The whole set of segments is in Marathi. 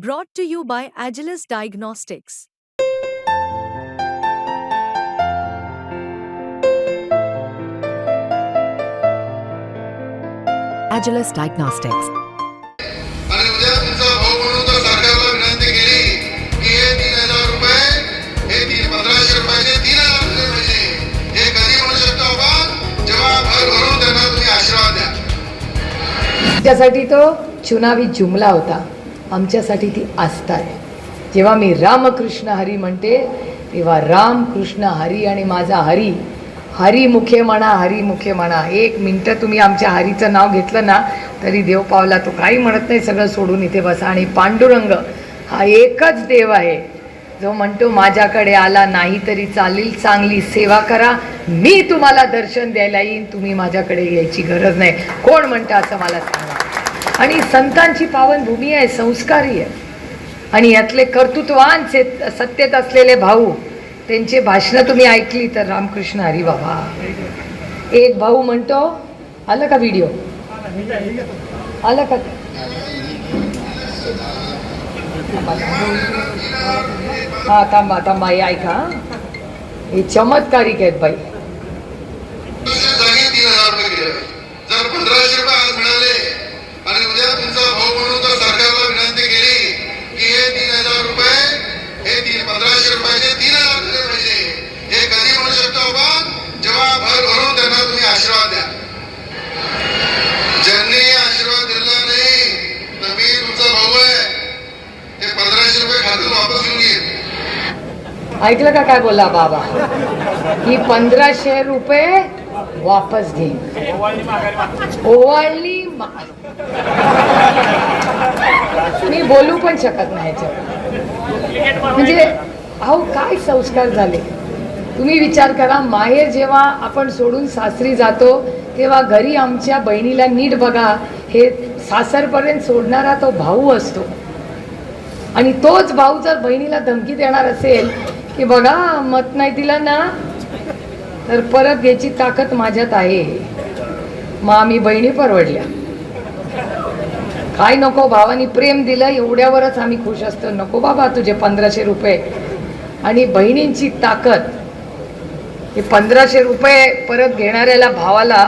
brought to you by Agilis Diagnostics. Agilis Diagnostics. त्यासाठी तो चुनावी जुमला होता आमच्यासाठी ती आस्था आहे. जेव्हा मी रामकृष्ण हरी म्हणते तेव्हा राम कृष्ण हरी आणि माझा हरी हरी मुखे म्हणा हरी मुखे म्हणा एक मिनटं तुम्ही आमच्या हरीचं नाव घेतलं ना तरी देव पावला तो काही म्हणत नाही सगळं सोडून इथे बसा. आणि पांडुरंग हा एकच देव आहे. जो म्हणतो माझ्याकडे आला नाही तरी चालेल चांगली सेवा करा. मी तुम्हाला दर्शन द्यायला येईन तुम्ही माझ्याकडे यायची गरज नाही. कोण म्हणतं असं मला सांगा. आणि संतांची पावनभूमी आहे संस्कारी आहे. आणि यातले कर्तृत्वान चेत सत्तेत असलेले भाऊ त्यांचे भाषणं तुम्ही ऐकली तर रामकृष्ण हरी बाबा. एक भाऊ म्हणतो आलं का व्हिडिओ आलं का? हा थांबा थांबा हे ऐका हे चमत्कारिक आहेत बाई जागी तीन हजार रुपये दिले जर पंधराशे रुपये आज मिळाले आणि उद्या तुमचा भाऊ म्हणून जर सरकारला विनंती केली की हे तीन हजार रुपये हे तीन पंधराशे रुपयाचे तीन हजार दिले पाहिजे हे कधी म्हणू शकतो आपण जेव्हा भर भरून त्यांना तुम्ही आशीर्वाद द्या ज्यांनी आशीर्वाद दिला नाही तर मी तुमचा भाऊ आहे हे पंधराशे रुपये खात्यात वापस घेऊन येईल ऐकलं का काय बोला बाबा? की पंधराशे रुपये वापस घेईन ओवाळणी मी बोलू पण शकत नाही म्हणजे अहो काय संस्कार झाले? तुम्ही विचार करा माहेर जेव्हा आपण सोडून सासरी जातो तेव्हा घरी आमच्या बहिणीला नीट बघा हे सासरपर्यंत सोडणारा तो भाऊ असतो. आणि तोच भाऊ जर बहिणीला धमकी देणार असेल की बघा मत नाही दिलं ना तर परत घ्यायची ताकद माझ्यात आहे. मग आम्ही बहिणी परवडल्या. काय नको भावानी प्रेम दिलं एवढ्यावरच आम्ही खुश असतो. नको बाबा तुझे पंधराशे रुपये. आणि बहिणींची ताकद हे पंधराशे रुपये परत घेणाऱ्याला भावाला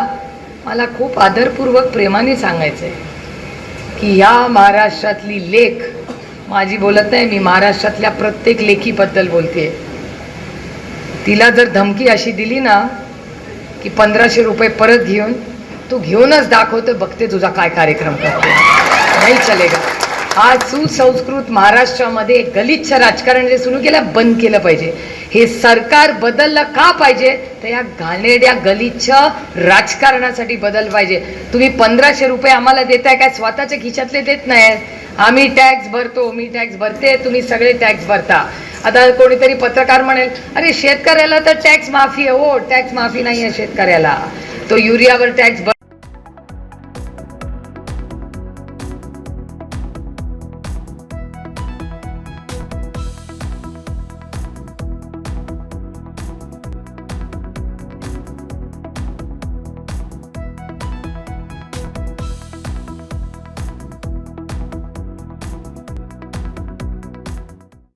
मला खूप आदरपूर्वक प्रेमाने सांगायचं आहे की या महाराष्ट्रातली लेख माझी बोलत नाही मी महाराष्ट्रातल्या प्रत्येक लेखीबद्दल बोलते तिला जर धमकी अशी दिली ना की पंधराशे रुपये परत घेऊन तू घेऊनच दाखवतो बघते तुझा काय कार्यक्रम करतो नाही चलेगा. हा सुसंस्कृत महाराष्ट्रामध्ये गलिच्छ राजकारण जे सुरू केलं बंद केलं पाहिजे. हे सरकार बदललं का पाहिजे? तर या घाणेड्या गलिच्छ राजकारणासाठी बदल पाहिजे. तुम्ही पंधराशे रुपये आम्हाला देताय काय? स्वतःच्या खिशातले देत नाही. आम्ही टॅक्स भरतो मी टॅक्स भरते तुम्ही सगळे टॅक्स भरता. आता कोणीतरी पत्रकार म्हणेल अरे शेतकऱ्याला तर टॅक्स माफी आहे. हो टॅक्स माफी नाही आहे शेतकऱ्याला. तो युरियावर टॅक्स